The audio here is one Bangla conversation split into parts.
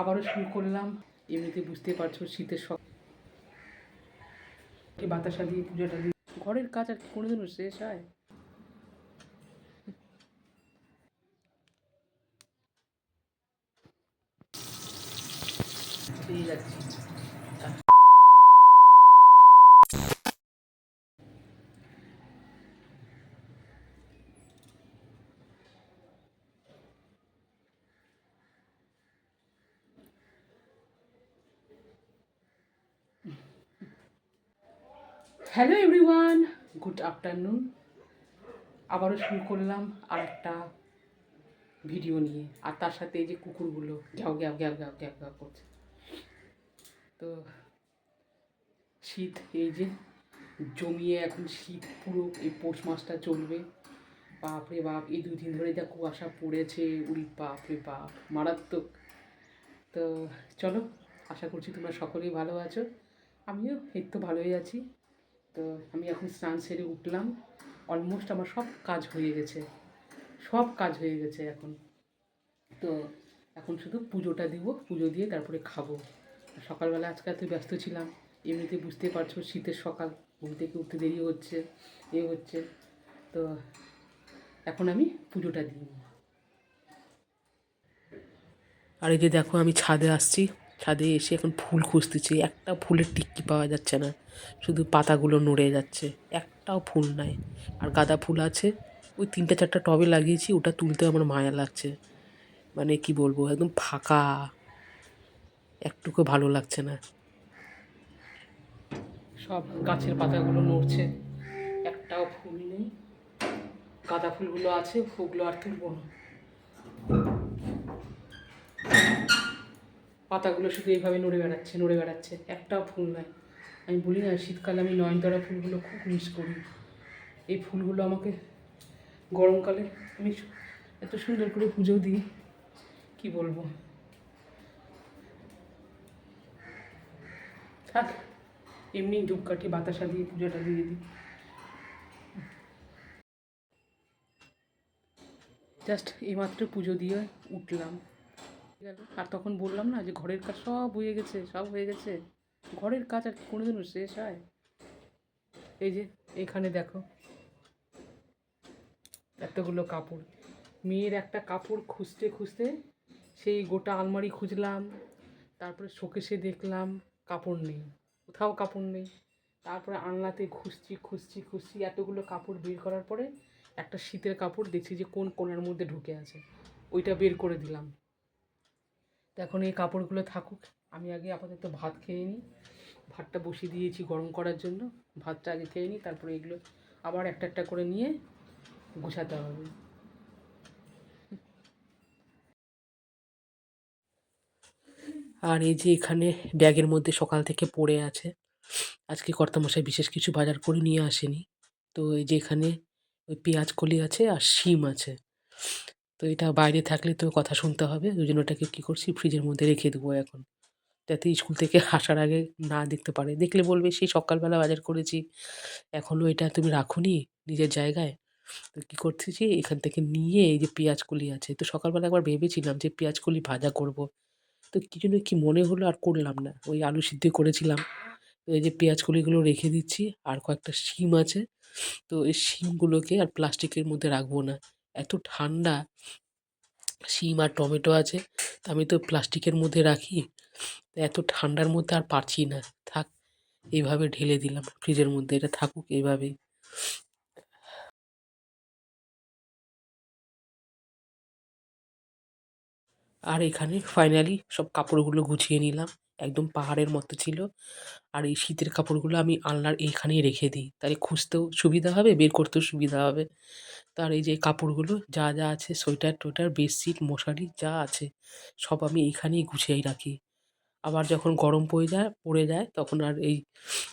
আবারও শুরু করলাম। এমনিতে বুঝতে পারছ, শীতের সব বাতাসা দিয়ে পুজোটা দিয়ে ঘরের কাজ আর কোনোদিনও শেষ হয়? পেয়ে যাচ্ছি। হ্যালো এভরিওয়ান গুড আফটারনুন আবারও শুরু করলাম আর একটা ভিডিও নিয়ে। আর তার সাথে এই যে কুকুরগুলো, ঘ্যাও ঘ্যাও ঘ্যাও ঘ্যাও ঘ্যাও ঘ্যাও করছে। তো শীত, এই যে জমিয়ে এখন শীত পুরো, এই পৌষ মাসটা চলবে। বাপরে বাপ, এই দুই দিন ধরে যা কুয়াশা পড়েছে উড়ি বাপরে বাপ, মারাত্মক। তো চলো, আশা করছি তোমরা সকলেই ভালো আছো। আমিও তো ভালোই আছি। তো আমি এখন স্নান সেরে উঠলাম। অলমোস্ট আমার সব কাজ হয়ে গেছে। সব কাজ হয়ে গেছে এখন। তো এখন শুধু পুজোটা দিব, পুজো দিয়ে তারপরে খাব। সকালবেলা আজকে এত ব্যস্ত ছিলাম, এমনিতে বুঝতে পারছ শীতের সকাল, ঘুম থেকে উঠতে দেরি হচ্ছে, এ হচ্ছে। তো এখন আমি পুজোটা দিই আর এই যে দেখো আমি ছাদে আসছি। ছাদে এসে এখন ফুল খুঁজতেছি, একটা ফুলের টিক্কি পাওয়া যাচ্ছে না। শুধু পাতাগুলো নড়ে যাচ্ছে, একটাও ফুল নাই। আর গাঁদা ফুল আছে, ওই তিনটা চারটা টবে লাগিয়েছি, ওটা তুলতে আমার মায়া লাগছে। মানে কি বলব, একদম ফাঁকা। একটুকু ভালো লাগছে না। সব গাছের পাতাগুলো নড়ছে, একটাও ফুল নেই। গাঁদা ফুলগুলো আছে, ওগুলো আর তুলবো না। পাতাগুলো শুধু এইভাবে নড়ে বেড়াচ্ছে নড়ে বেড়াচ্ছে। একটাও ফুল নাই আমি বলি না, শীতকালে আমি নয়নতারা ফুলগুলো খুব মিস করি। এই ফুলগুলো আমাকে গরমকালে আমি এত সুন্দর করে পুজো দিই, কি বলব? থাক, এমনি ধূপকাঠি বাতাসা দিয়ে পুজোটা দিয়ে দিই। জাস্ট এইমাত্র পুজো দিয়ে উঠলাম। গেল। আর তখন বললাম না যে ঘরের কাজ সব হয়ে গেছে, সব হয়ে গেছে। ঘরের কাজ আর কোনোদিনও শেষ হয়। এই যে এখানে দেখো, এতগুলো কাপড়। মেয়ের একটা কাপড় খুঁজতে খুঁজতে সেই গোটা আলমারি খুঁজলাম, তারপরে শোকেসে দেখলাম কাপড় নেই, কোথাও কাপড় নেই। তারপরে আনলাতে খুঁজছি খুঁজছি খুঁজছি এতগুলো কাপড় বের করার পরে একটা শীতের কাপড় দেখছি যে কোন কোণার মধ্যে ঢুকে আছে। ওইটা বের করে দিলাম। তো এখন এই কাপড়গুলো থাকুক। আমি আগে আপাতত ভাত খেয়ে নিই। ভাতটা বসিয়ে দিয়েছি গরম করার জন্য। ভাতটা আগে খেয়ে নিই, তারপরে এগুলো আবার একটা একটা করে নিয়ে গুছাতে হবে। আর এই যে এখানে ব্যাগের মধ্যে সকাল থেকে পড়ে আছে। আজকে কর্তামশাই বিশেষ কিছু বাজার করে নিয়ে আসেনি। তো এই যে এখানে ওই পেঁয়াজ কলি আছে আর শিম আছে। তো এটা বাইরে থাকলে তো কথা শুনতে হবে। ওই জন্য ওটাকে কী করছি? ফ্রিজের মধ্যে রেখে দেবো এখন। যাতে স্কুল থেকে আসার আগে না দেখতে পারে। দেখলে বলবে, সেই সকালবেলা বাজার করেছি। এখনও এটা তুমি রাখোনি নিজের জায়গায়। তো কী করতেছি এখান থেকে নিয়ে এই যে পেঁয়াজ কলি আছে। তো সকালবেলা একবার ভেবেছিলাম যে, পেঁয়াজ কলি ভাজা করব। তো কী জন্য কী মনে হলো আর করলাম না। ওই আলু সিদ্ধ করেছিলাম। তো এই যে পেঁয়াজ কলিগুলো রেখে দিচ্ছি। আর কয়েকটা শিম আছে। তো এই শিমগুলোকে আর প্লাস্টিকের মধ্যে রাখব না। এত ঠান্ডা, শিম আর টমেটো আছে আমি তো প্লাস্টিকের মধ্যে রাখি। এত ঠান্ডার মধ্যে আর পারছি না। থাক, এইভাবে ঢেলে দিলাম, ফ্রিজের মধ্যে, এটা থাকুক এইভাবেই। আর এখানে ফাইনালি সব কাপড়গুলো গুছিয়ে নিলাম। একদম পাহাড়ের মতো ছিল। আর এই শীতের কাপড়গুলো আমি আলনার এইখানেই রেখে দিই। তাহলে খুঁজতেও সুবিধা হবে, বের করতেও সুবিধা হবে। তার এই যে কাপড়গুলো, যা যা আছে, সোয়েটার টোয়েটার, বেডশিট, মশারি, যা আছে, সব আমি এইখানেই গুছিয়েই রাখি। আবার যখন গরম পড়ে যায় পড়ে যায়, তখন আর এই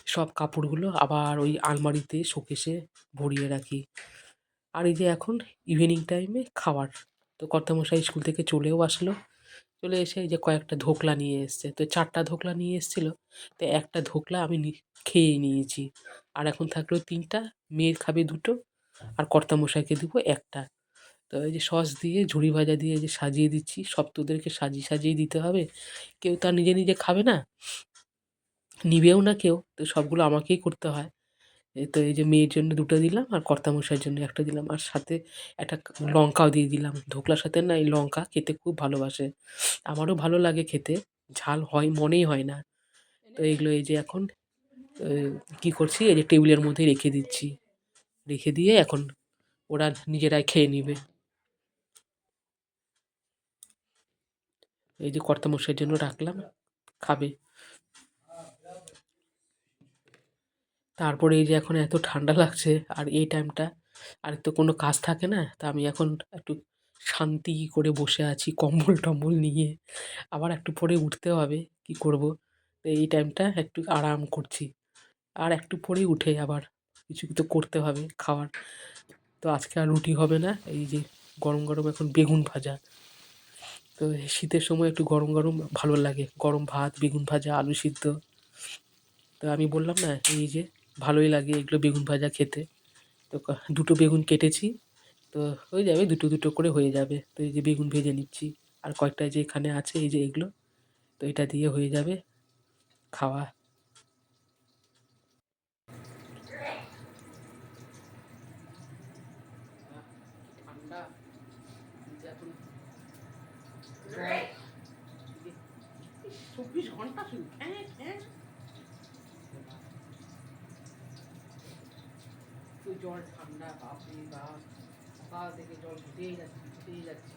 সব কাপড়গুলো আবার ওই আলমারিতে শোকেসে ভরিয়ে রাখি। আর এই যে এখন ইভিনিং টাইমে খাবার। তো কর্তামশাই স্কুল থেকে চলেও আসলো। চলে এসে যে কয়েকটা ধোকলা নিয়ে এসছে। তো চারটা ধোকলা নিয়ে এসেছিল। তো একটা ধোকলা আমি খেয়ে নিয়েছি। আর এখন থাকল তিনটা, মেয়ের খাবে দুটো আর কর্তামশাইকে দেবো একটা। তো এই যে সস দিয়ে, ঝুড়ি ভাজা দিয়ে যে সাজিয়ে দিচ্ছি, সব তোদেরকে সাজিয়ে সাজিয়ে দিতে হবে। কেউ তো আর নিজে নিজে খাবে না? নিবেও না কেউ। তো সবগুলো আমাকেই করতে হয়। তো এই যে মেয়ের জন্য দুটো দিলাম আর কর্তামশাইয়ের জন্য একটা দিলাম। আর সাথে একটা লঙ্কাও দিয়ে দিলাম। ধোকলার সাথে না এই লঙ্কা খেতে খুব ভালোবাসে। আমারও ভালো লাগে খেতে। ঝাল হয় মনেই হয় না। তো এইগুলো এই যে এখন কি করছি? এই যে টেবিলের মধ্যে রেখে দিচ্ছি। রেখে দিয়ে এখন ওরা নিজেরাই খেয়ে নিবে। এই যে কর্তামশাইয়ের জন্য রাখলাম। খাবে। তারপরে এই যে এখন এত ঠান্ডা লাগছে আর এই টাইমটা আর তো কোনো কাজ থাকে না, তা আমি এখন একটু শান্তি করে বসে আছি কম্বল টম্বল নিয়ে। আবার একটু পরে উঠতে হবে, কি করব? তো এই টাইমটা একটু আরাম করছি। আর একটু পরেই উঠে আবার কিছু তো করতে হবে খাওয়ার। তো আজকে আর রুটি হবে না, এই যে গরম গরম এখন বেগুন ভাজা। তো শীতের সময় একটু গরম গরম ভালো লাগে, গরম ভাত, বেগুন ভাজা, আলু সিদ্ধ। তো আমি বললাম না, এই যে ভালোই লাগে এগুলো বেগুন ভাজা খেতে। তো দুটো বেগুন কেটেছি, তো হয়ে যাবে দুটো দুটো করে হয়ে যাবে। তো এই যে বেগুন ভেজে নিচ্ছি, আর কয়েকটা যে এখানে আছে এই যে এগুলো, তো এটা দিয়ে হয়ে যাবে খাওয়া। চব্বিশ ঘণ্টা শুধু হ্যাঁ হ্যাঁ তো জল ঠান্ডা বাপরে বাপ, সকাল থেকে জল ঘুটেই যাচ্ছে ঘুটেই যাচ্ছি।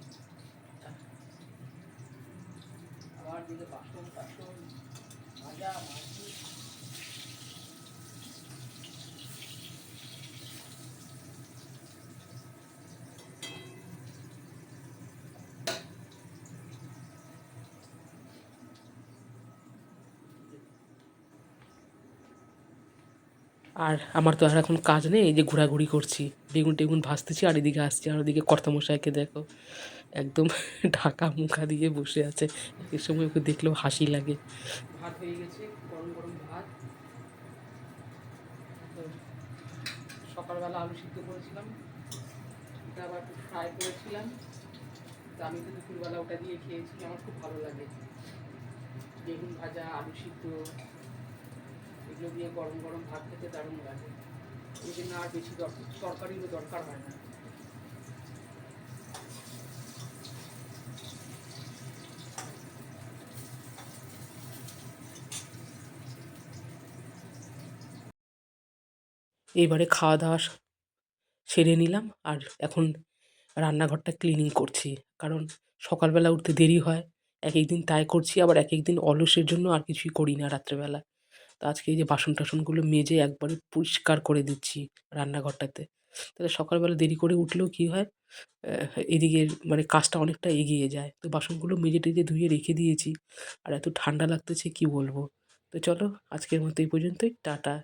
আবার দিকে বাসন টাসন ভাজা মাছি আর আমার তো আর এখন কাজ নেই, এই যে ঘোরাঘুরি করছি। বেগুন টেগুন ভাসতেছি আর এদিকে আসছি, আর ওদিকে কর্তামশাইকে দেখো। একদম ঢাকা মুখা দিয়ে বসে আছে। এর সময় ওকে দেখলেও হাসি লাগে। ভাত হয়ে গেছে, গরম গরম ভাত। সকালবেলা আলু সিদ্ধ করেছিলাম। ওটা আবার একটু ফ্রাই করেছিলাম। তো আমি তো দুপুরবেলা ওটা দিয়ে খেয়েছি, আমার খুব ভালো লাগে। বেগুন ভাজা, আলু সিদ্ধ। এগুলো দিয়ে গরম গরম ভাত খেতে দারুণ লাগে। এই জন্য আর বেশি তরকারিরও দরকার হয় না। এইবারে খাওয়া দাওয়া সেরে নিলাম আর এখন রান্নাঘরটা ক্লিনিং করছি। কারণ সকালবেলা উঠতে দেরি হয় এক এক দিন তাই করছি, আবার এক এক দিন অলসের জন্য আর কিছুই করি না রাত্রেবেলা। তো আজকে এই যে বাসন টাসনগুলো মেজে একবারে পরিষ্কার করে দিচ্ছি রান্নাঘরটাতে। তাহলে সকালবেলা দেরি করে উঠলেও কী হয়? এদিকে মানে কাজটা অনেকটা এগিয়ে যায়। তো বাসনগুলো মেজে টেজে ধুয়ে রেখে দিয়েছি। আর এত ঠান্ডা লাগতেছে কি বলব? তো চলো আজকের মতো এই পর্যন্তই। টাটা।